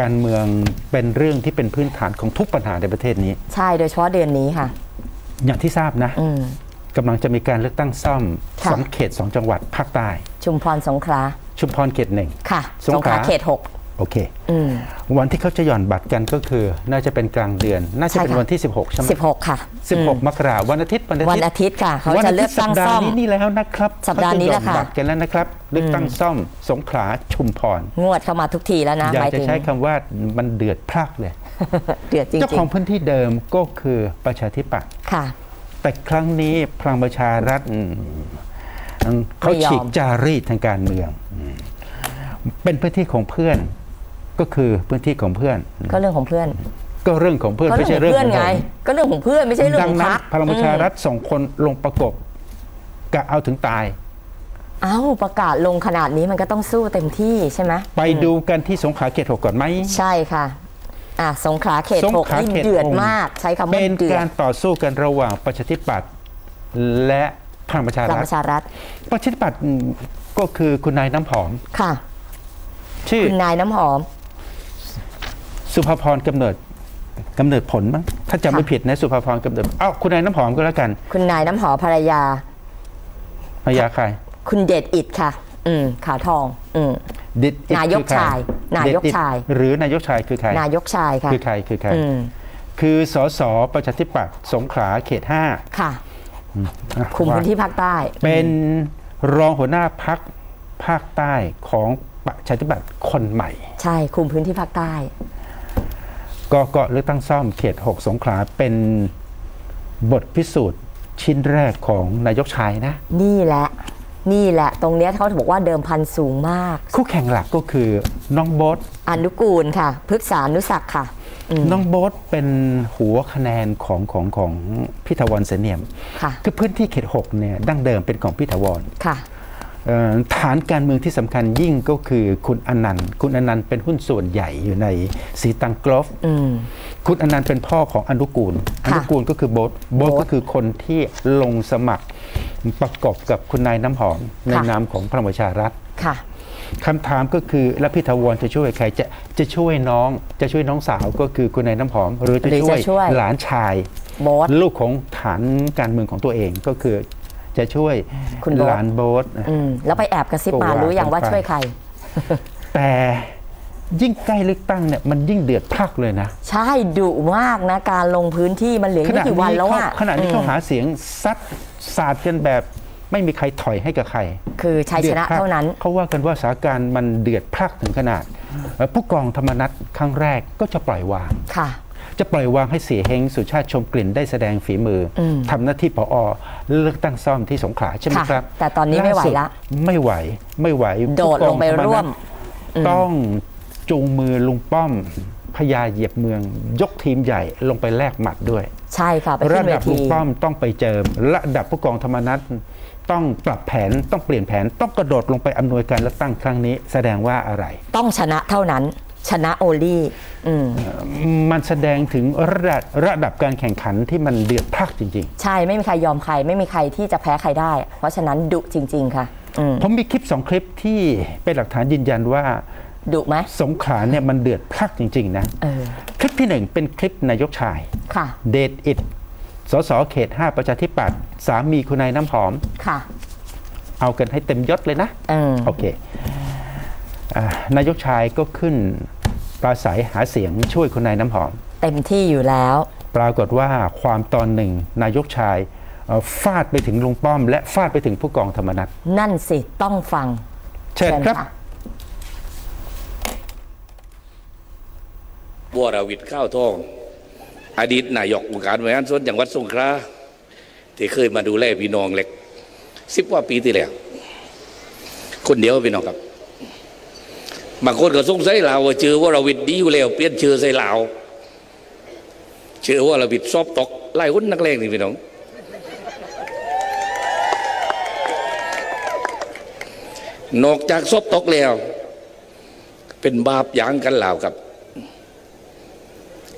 การเมืองเป็นเรื่องที่เป็นพื้นฐานของทุกปัญหาในประเทศนี้ ใช่โดยเฉพาะเดือนนี้ค่ะ อย่างที่ทราบนะอืม กำลังจะมีการเลือกตั้งซ่อมค่ะ สองเขตสองจังหวัดภาคใต้ ชุมพรสงขลาชุมพรเขตหนึ่ง ค่ะสงขลาเขตหก โอเคอืมวันที่เขาจะหย่อนบัตรกันก็คือ น่าจะเป็นกลางเดือน น่าจะเป็นใช่ค่ะวันที่ 16 ใช่ไหมสิบหกค่ะ 16 มกราวันอาทิตย์วันอาวันทิตย์อาทิตย์ค่ะ เขาวันจะอาเลืทิอตกย์สัตั้งปดาซ่อห์มนี้นี่แล้วนะครับสัปดาห์นี้แหละค่ะเขาจหย่อบัตรกันแล้วนะครับเลือกตั้งซ่อมสงขลาชุมพรงวดเข้ามาทุกทีแล้วนะอยาหกมายจะถึงใช้คำว่ามันเดือดพลักเลยเดือดจริงเจ้าของพื้นที่เดิมก็คือประชาธิปัตย์ๆค่ะ แต่ครั้งนี้พลังประชารัฐอืมอืมเขาไม่ยอมฉีกจารีตทางการเมืองอืมเป็นพื้นที่ของเพื่อน ก็คือพื้นที่ของเพื่อน ก็เรื่องของเพื่อน ก็เรื่องของเพื่อนก็ไม่เรื่ใช่องขเรื่อองงเพื่อนของไงผมก็เรื่องของเพื่อนไม่ใช่เรื่องดัของนั้พรนรคพลังประชารัฐส่งคนลงประกบกะเอาถึงตาย เอ้าประกาศลงขนาดนี้มันก็ต้องสู้เต็มที่ใช่ไหมไปดูกันที่สงขลาเขตหกก่อนไหมใช่ค่ะอะสงขลาเขตสงหกขลานี่เขตเดือดหกมาก ใช้คำว่าเป็นเดือกาดรต่อสู้กันระหว่างประชาธิปัตย์และพลังประชาพลังรัฐประชารัฐประชาธิปัตย์อืมก็คือคุณนายน้ำหอมค่ะ ชื่อคุณนายน้ำหอม สุภาพรกำเนิดกำเนิดผลมั้งถ้าจำไม่ค่ะผิดนะสุภาพรกำเนิดเอ้าคุณนายน้ำหอมก็แล้วกัน คุณนายน้ำหอมภรรยาภรรยาใคร คุณเดชอิดค่ะ อืมขาวทอง อืมดิดอิดนายกคือใครชาย นายกเดดอิดชาย หรือนายกชายคือใคร นายกชายค่ะคือใครคือใครอืมคือสสประชาธิปัตย์สงขลาเขตห้าค่ะอะคุมว่าพื้นที่ภาคใต้ เป็นรองหัวหน้าพักภาคใต้ของประชาธิปัตย์คนใหม่ ใช่คุมพื้นที่ภาคใต้ ก็ก็เลือกตั้งซ่อมเขต 6 สงขลาเป็นบทพิสูจน์ชิ้นแรกของนายกชายนะ นี่แหละ นี่แหละ ตรงเนี้ยเขาบอกว่าเดิมพันสูงมาก คู่แข่งหลักก็คือน้องโบ๊ทอนุกูลค่ะพฤกษานุศักดิ์ค่ะอืม น้องโบ๊ทเป็นหัวคะแนนของของของพิธวรเสนเนียมค่ะคือพื้นที่เขต 6 เนี่ยดั้งเดิมเป็นของพิธวร ค่ะเอ่อ ฐานการเมืองที่สำคัญยิ่งก็คือคุณอนันต์ คุณอนันต์เป็นหุ้นส่วนใหญ่อยู่ในสีตังกรอฟอืมคุณอนันต์เป็นพ่อของอนุกูลอค่ะนุกูลก็คือโบ๊ทโบ๊ทโบ๊ทก็คือคนที่ลงสมัครประกบกับคุณนายน้ำหอมในค่ะนามของพลังประชารัฐค่ะคำถามก็คือแล้วพิธวรจะช่วยใครจะจะช่วยน้องจะช่วยน้องสาวก็คือคุณนายน้ำหอม หรือจะหรือช่วยจะช่วยหลานชายโบ๊ทลูกของฐานการเมืองของตัวเองก็คือ จะช่วยคุณโบ๊ท หลานโบ๊ทอืมแล้วไปแอบกระซิบมาก็ว่ารู้ยังว่ากันไป ช่วยใคร แต่ยิ่งใกล้เลือกตั้งเนี่ยมันยิ่งเดือดพลักเลยนะใช่ดุมากนะ การลงพื้นที่มันเหลือขไม่ณะกี่นี้วันแล้วเขาอะขณะนี้อืมเขาหาเสียงซัดสาดกันแบบไม่มีใครถอยให้กับใคร คือชัยชนะดือดพลักเท่านั้น เขาว่ากันว่าสถานการณ์มันเดือดพลักถึงขนาดเอ่อผู้กองธรรมนัฐครั้งแรกก็จะปล่อยวาง ค่ะ จะปล่อยวางให้เสียเฮงสุชาติชมกลิ่นได้แสดงฝีมืออม ทำหน้าที่ผอเลือกตั้งซ่อมที่สงขลาใช่ไหมค่ะครับแต่ตอนนี้ไม่ไหวาสุละไม่ไหวไม่ไหวโดดลงไปผู้กอธนัฐร่วมต้องจูงมือลุงป้อมพญาเหยียบเมือง ยกทีมใหญ่ลงไปแลกหมัดด้วย ใช่ค่ะ ไประขึ้นเวดับลุที งป้อมต้องไปเจิม ระดับผู้กองธรรมนัฐต้องปรับแผนต้องเปลี่ยนแผนต้องกระโดดลงไปอำนวยการเลือกตั้งครั้งนี้ แสดงว่าอะไร ต้องชนะเท่านั้น ชนะโอลี่อืม มันแสดงถึงระดับระดับการแข่งขันที่มันเดือดพลักจริง ใช่ไม่มีใครยอมใคร ไม่มีใครที่จะแพ้ใครได้ เพราะฉะนั้นดุจริง ๆ ค่ะ อืมๆ ผมมีคลิปสองคลิปที่เป็นหลักฐานยืนยันว่าดุไหมสงขลาเนี่ยมันเดือดพลักจริง ๆ นะ เออคลิปที่หนึ่งเป็นคลิปนายกชาย ค่ะเดทอิดสสเขต 5 ประชาธิปัตย์สามีคุณนายน้ำหอม ค่ะเอากันให้เต็มยศเลยนะ เออโอเคอ่า นายกชายก็ขึ้นปราศัยหาเสียงช่วยคุณนายน้ำหอม เต็มที่อยู่แล้ว ปรากฏว่าความตอนหนึ่งนายกชายเอ่อฟาดไปถึงลุงป้อม และฟาดไปถึงผู้กองธรรมนัฐนั่นสิต้องฟัง เชิญครับค่ะวรวิทย์ข้าวทอง อดีตนายกองค์การบริหารส่วนจังหวัดสงขลาที่เคยมาดูแลพี่น้องเล็กสิบกว่าปีที่แล้วคนเดียวพี่น้องครับ บางคนก็สงสัยเราว่าเจอว่ารวิทย์ดีอยู่แล้วเปลี่ยนชื่อใส่ลาวเชื่อว่ารวิทย์ซอบตกไล่หุ้นนักเลงนี่พี่น้องนอกจากซบตกแล้ว เป็นบาปอย่างกันล้วครับ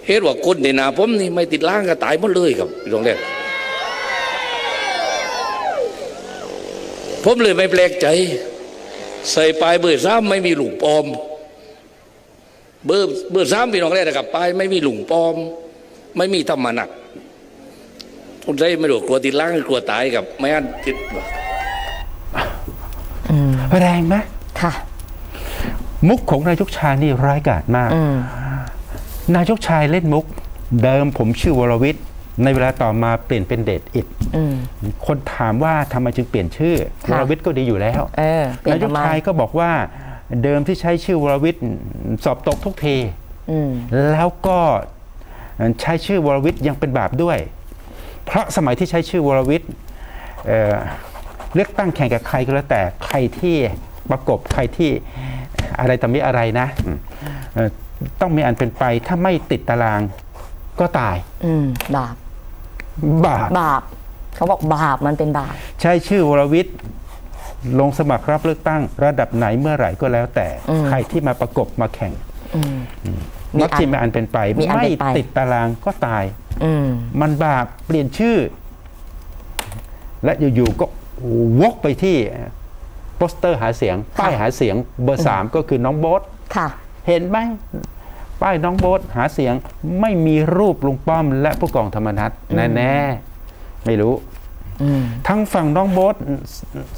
เหตุว่าคนในนาผมนี่ไม่ติดล้างก็ตายหมดเลยครับพี่น้องเล่นผมเลยไม่แปลกใจ ใส่ปลายเบอร์ซ้ำไม่มีลูกปลอม เบอร์เบอร์สามพี่น้องเลยนะครับป้ายไม่มีหลุงปลอม ไม่มีธรรมนักคนได้ไม่รู้กลัวติดล่างหรือกลัวตายกับไม่อันติดแรงไหมค่ะ มุกของนายกชายนี่ร้ายกาจมากอืมนายกชายเล่นมุก เดิมผมชื่อวรวิทย์ ในเวลาต่อมาเปลี่ยนเป็นเดชอิดอืมคนถามว่าทำไมจึงเปลี่ยนชื่อค่ะวรวิทย์ก็ดีอยู่แล้วเออเปลี่ยนานยกทำไมชายก็บอกว่าเดิมที่ใช้ชื่อวรวิทย์สอบตกทุกทีอืมแล้วก็ใช้ชื่อวรวิทย์ยังเป็นบาปด้วย เพราะสมัยที่ใช้ชื่อวรวิทย์เอ่อเลือกตั้งแข่งกับใครก็แล้วแต่ใครที่ประกบใครที่อะไรต่อมีอะไรนะอืมเอ่อต้องมีอันเป็นไปถ้าไม่ติดตาราง ก็ตาย อืมบาปบาปบาปเขาบอกบาปมันเป็นบาปใช้ชื่อวรวิทย์ลงสมัครรับเลือกตั้ง ระดับไหนเมื่อไหร่ก็แล้วแต่อืมใครที่มาประกบมาแข่งอืมมีมักอันที่มีอันเป็นไปมีอันไม่เป็นไปติดตารางก็ตายอืมมันบาปเปลี่ยนชื่อ และอยู่ๆก็วกไปที่โปสเตอร์หาเสียง ป้ายหาเสียงเบอร์สามก็คือน้องโบ๊ทค่ะเห็นไหม ป้ายน้องโบ๊ทหาเสียงไม่มีรูปลุงป้อม และผู้กองธรรมนัฐแน่ๆไม่รู้อืมทั้งฝั่งน้องโบ๊ท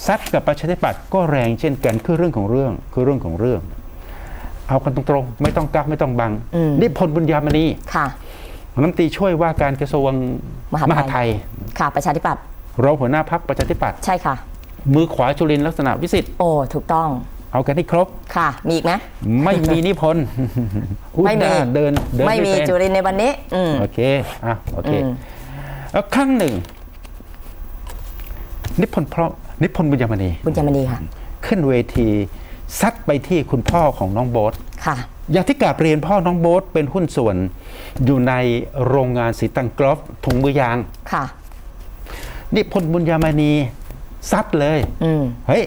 ซัดกับประชาธิปัตย์ก็แรงเช่นกันคือเรื่องของเรื่องคือเรื่องของเรื่อง เอากันตรงๆ ไม่ต้องกักไม่ต้องบังอืมนี่พลบุญญามณีค่ะรัฐมนตรีช่วยว่าการกระทรวงมหาดไทยมหาดไทยค่ะ ประชาธิปัตย์รองหัวหน้าพักประชาธิปัตย์ใช่ค่ะ มือขวาจุลินทร์ลักษณะวิสิทธิ์โอ้ถูกต้อง เอากันให้ครบ ค่ะ มีอีกไหม ไม่มีนิพนธ์อุ๊ยไม่มี น่าเดินเดินไม่มีเป็นจุรินทร์ในวันนี้ อืม โอเคอะโอเคอืม แล้วครั้งหนึ่ง นิพนธ์เพราะนิพนธ์บุญยมณีบุญยมณีค่ะ ขึ้นเวทีซัดไปที่คุณพ่อของน้องโบ๊ท ค่ะ อย่างที่กราบเรียนพ่อน้องโบ๊ทเป็นหุ้นส่วนอยู่ในโรงงานสีตังกรอฟถุงมือยาง ค่ะนี่พลบุญยามณีซัดเลย อืม เฮ้ย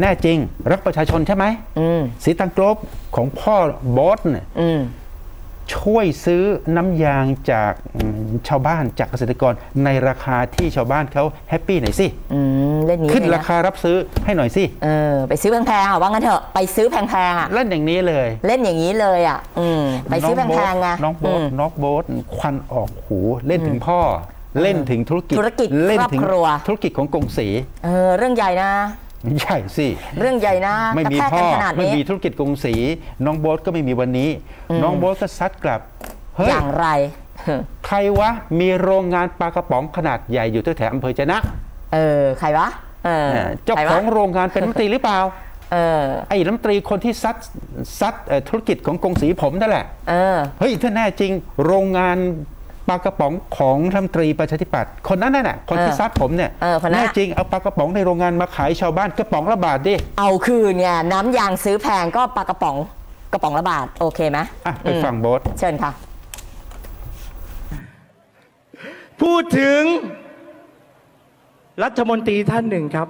แน่จริง รักประชาชนใช่ไหมอืมสีตังกรอฟของพ่อโบ๊ทเนี่ยอืมช่วยซื้อน้ำยางจากอืมชาวบ้านจากเกษตรกรในราคาที่ชาวบ้านเขาแฮปปี้หน่อยสิอืมเล่นนี้ขึ้นเลยะราคารับซื้อให้หน่อยสิเออไปซื้อแพงๆอะว่างั้นเถอะไปซื้อแพงๆอะเล่นอย่างนี้เลย เล่นอย่างนี้เลยอะอืมไปซื้อแพงๆไงน้องโบ๊ทอืมน้องโบ๊ทควันออกหูเล่นถึงพ่อ เล่นถึงธุรกิจธุรกิจเล่นถึงครอบครัวธุรกิจของกงสีเออเรื่องใหญ่นะ ใช่สิ เรื่องใหญ่นะไม่มีกระแทกพ่กัอนขนาดไม่นี้มีธุรกิจกงสีน้องโบ๊ทก็ไม่มีวันนี้ น้องโบ๊ทก็ซัดกลับเฮ้ยอย่างไร ใครวะ มีโรงงานปลากระป๋องขนาดใหญ่อยู่แถวๆอำเภอจะนะเออ ใครวะ เออเจ้าใครขวะองโรงงานเป็นรัฐมนตรีหรือเปล่า เออ ไอ้รัฐมนตรีคนที่ซัดซัดเอ่อธุรกิจของกงสีผมนั่นแหละ เออ เฮ้ยถ้าแน่จริงโรงงาน ปลากระป๋องของรัฐมนตรีประชาธิปัตย์คนนั้นน่ะคนที่เออซัดผมเนี่ยเออคนนั้นแน่อะจริงเอาปลากระป๋องในโรงงานมาขายชาวบ้านกระป๋องละบาทดิเอาคืนไงน้ำยางซื้อแพงก็ปลากระป๋องกระป๋องละบาทโอเคไหมอะไปอืมฟังโบ๊ทเชิญค่ะ พูดถึง รัฐมนตรีท่านหนึ่งครับ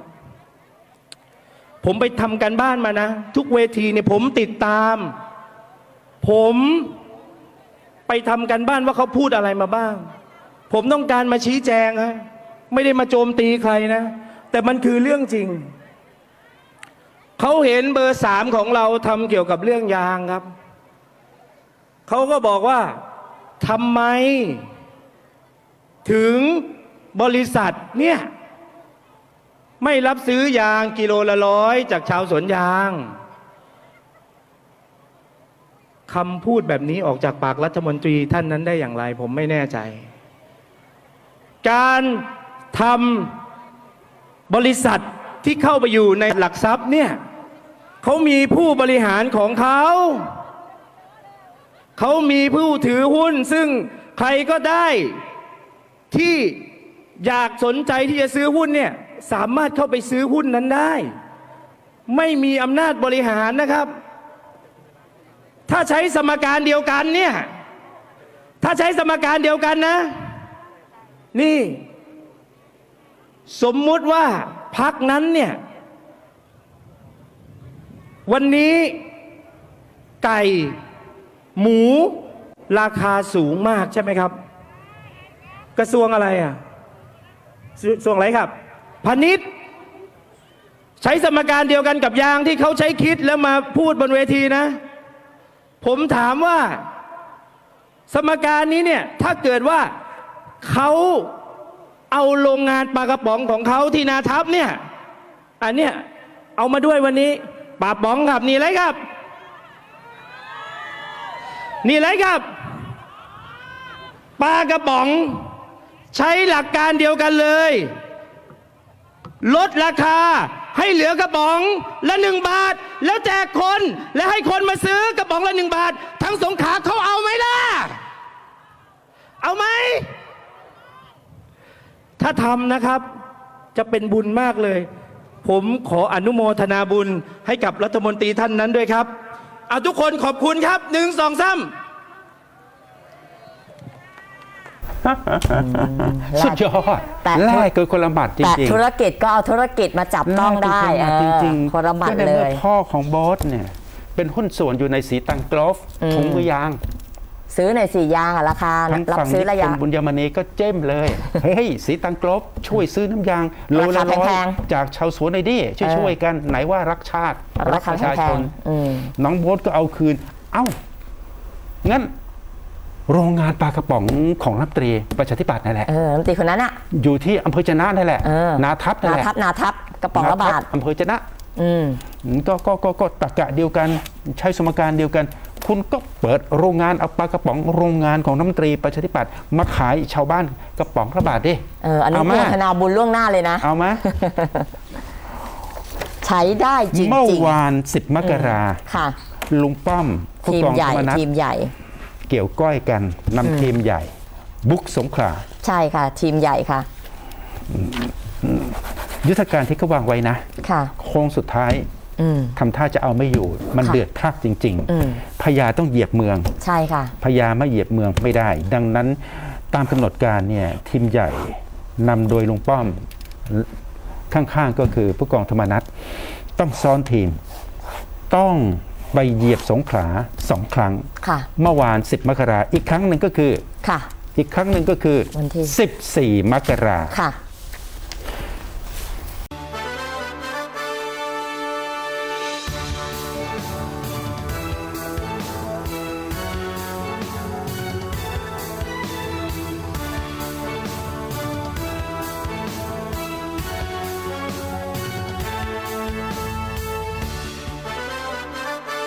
ผมไปทำการบ้านมานะ ทุกเวทีเนี่ยผมติดตาม ผม ไปทำการบ้านว่าเขาพูดอะไรมาบ้าง ผมต้องการมาชี้แจงฮะไม่ได้มาโจมตีใครนะ แต่มันคือเรื่องจริง เขาเห็นเบอร์สามของเราทำเกี่ยวกับเรื่องยางครับ เขาก็บอกว่าทำไม ถึงบริษัทเนี่ยไม่รับซื้อยางกิโลละร้อยจากชาวสวนยาง คำพูดแบบนี้ออกจากปากรัฐมนตรีท่านนั้นได้อย่างไร ผมไม่แน่ใจ การทำบริษัทที่เข้าไปอยู่ในหลักทรัพย์เนี่ยเขามีผู้บริหารของเขาเขามีผู้ถือหุ้น ซึ่งใครก็ได้ที่อยากสนใจที่จะซื้อหุ้นเนี่ยสามารถเข้าไปซื้อหุ้นนั้นได้ ไม่มีอำนาจบริหารนะครับ ถ้าใช้สมการเดียวกันเนี่ย ถ้าใช้สมการเดียวกันนะ นี่ สมมุติว่าพักนั้นเนี่ย วันนี้ไก่ หมูราคาสูงมากใช่ไหมครับ กระทรวงอะไรอะกระทรวงอะไรครับพาณิชย์ใช้สมการเดียวกันกับยางที่เขาใช้คิดแล้วมาพูดบนเวทีนะ ผมถามว่า สมการนี้เนี่ย ถ้าเกิดว่าเขาเอาโรงงานปลากระป๋องของเขาที่นาทับเนี่ย อันเนี้ยเอามาด้วยวันนี้ปลาป๋องครับ นี่เลยครับ นี่เลยครับปลากระป๋อง ใช้หลักการเดียวกันเลย ลดราคา ให้เหลือกระป๋องละหนึ่งบาท แล้วแจกคนและให้คนมาซื้อกระป๋องละหนึ่งบาท ทั้งสงขาเขาเอาไหมล่ะ เอาไหม ถ้าทำนะครับจะเป็นบุญมากเลย ผมขออนุโมทนาบุญให้กับรัฐมนตรีท่านนั้นด้วยครับเอาทุกคนขอบคุณครับหนึ่งสองสาม สุดยอดแต่แลกเกินคนละหมัดจแต่ริงๆธุรกิจก็เอาธุรกิจมาจับต้องได้แลกเกินคนละหมัดจริงเออๆคนละหมัดก็ในเลมื่อย พ่อของโบอสเนี่ย เป็นหุ้นส่วนอยู่ในสีตังกรอฟถุงมือยาง ซื้อในสี่ยางอะราคาทางรับฝั่งซื้อนิระคยะมบุญยมณีก็เจ้มเลย เฮ้ย สีตังกรบช่วยซื้อน้ำยางโลราละคาร้อยแพงจากชาวสวนในดิช่วยเออ ช่วยกันไหนว่ารักชาติรัรากคาประชาแพชงน ๆอืม น้องโบ๊ทก็เอาคืน เอ้า งั้น โรงงานปลากระป๋องของรัฐมนตรีประชาธิปัตย์นั่นแหละเออน้ำตีคนนั้นอะอยู่ที่อำเภอจะนะนั่นแหละเออ นาทับนั่นนาแหละทับนาทับกระป๋องละบาทนทัอำเภอจะนะอืม ก็ก็ก็ก็ตรกกะเดียวกันใช้สมการเดียวกัน คุณก็เปิดโรงงานเอาปลากระป๋องโรงงานของน้ำมนตรีประชาธิปัตย์มาขายชาวบ้านกระป๋องละบาทดิเออ อันนี้เอาโมมาทนาบุญล่วงหน้าเลยนะ เอาไหมใช้ได้จริงเมื่อจริงวาน 10 มกราค่ะ ลุงป้อมผู้ทีมกองใหญ่ธรรมนัฐทีมใหญ่ เกี่ยวก้อยกันนำทีมใหญ่ บุกสงขลาใช่ค่ะ ทีมใหญ่ค่ะ ยุทธการที่เขาวางไว้นะค่ะโค้งสุดท้ายอืมทำท่าจะเอาไม่อยู่ มันค่ะเดือดพลักจริงอืมๆพญาต้องเหยียบเมือง ใช่ค่ะพญาไม่เหยียบเมืองไม่ได้ ดังนั้นตามกำหนดการเนี่ยทีมใหญ่นำโดยลุงป้อมข้างๆก็คือผู้กองธรรมนัฐต้องซ้อนทีมต้อง ไปเหยียบสงขลาสองครั้งค่ะเมื่อวาน 10 มกราอีกครั้งหนึ่งก็คือค่ะอีกครั้งหนึ่งก็คือวันที่14 มกราค่ะ